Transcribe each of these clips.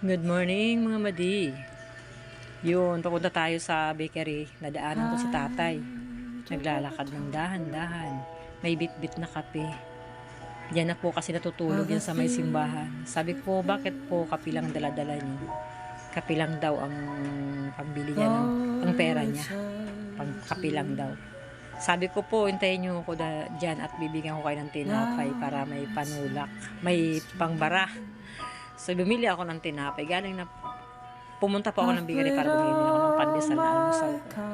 Good morning mga madi. Yun, papunta tayo sa bakery. Nadaanan ko si tatay. Naglalakad ng dahan-dahan. May bit-bit na kape. Diyan na po kasi natutulog yan sa may simbahan. Sabi ko, bakit po kape lang dala-dala niyo? Kape lang daw ang pambili niya ng ang pera niya. Pang kape lang daw. Sabi ko po, hintayin niyo ako da, dyan at bibigyan ko kayo ng tinapay para may panulak. May pangbara. So, bumili ako ng tinapay. Galing na, pumunta po ako ng bigari para bumili ako ng pandesal na almusal ko.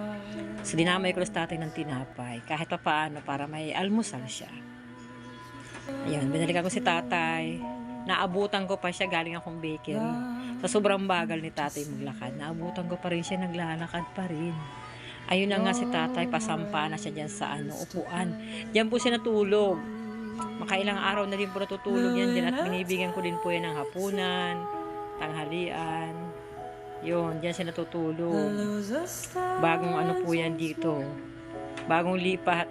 So, dinamay ko sa ng tinapay. Kahit pa paano, para may almusal siya. Ayan, binalikan ko si tatay. Naabutan ko pa siya galing akong bakery. Sa sobrang bagal ni tatay maglakad, naabutan ko pa rin siya, naglalakad pa rin. Ayun na nga si tatay, pasampa na siya dyan sa ano, upuan. Diyan po siya natulog. Makailang araw na din po natutulog yan dyan at binibigyan ko din po yan ng hapunan, tanghalian. Yun, dyan siya natutulog. Bagong ano po yan dito. Bagong lipat.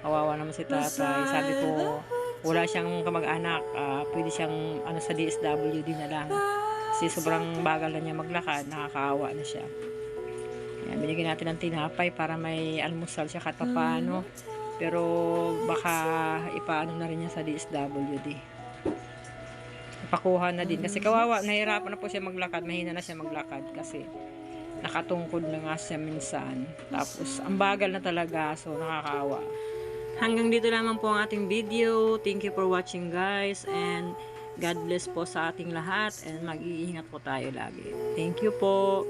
Kawawa naman si tatay. Sabi ko, wala siyang kamag-anak. ah, pwede siyang ano sa DSWD na lang. Kasi sobrang bagal na niya maglakad. Nakakaawa na siya. Ayan, binigyan natin ng tinapay para may almusal siya kahit paano. Pero baka ipaano na rin niya sa DSWD. Ipakuha na din. Kasi kawawa, nahirapan na po siya maglakad. Mahina na siya maglakad kasi nakatungkod na nga siya minsan. Tapos, ang bagal na talaga. So, nakakaawa. Hanggang dito lamang po ang ating video. Thank you for watching guys. And God bless po sa ating lahat. And mag-iingat po tayo lagi. Thank you po.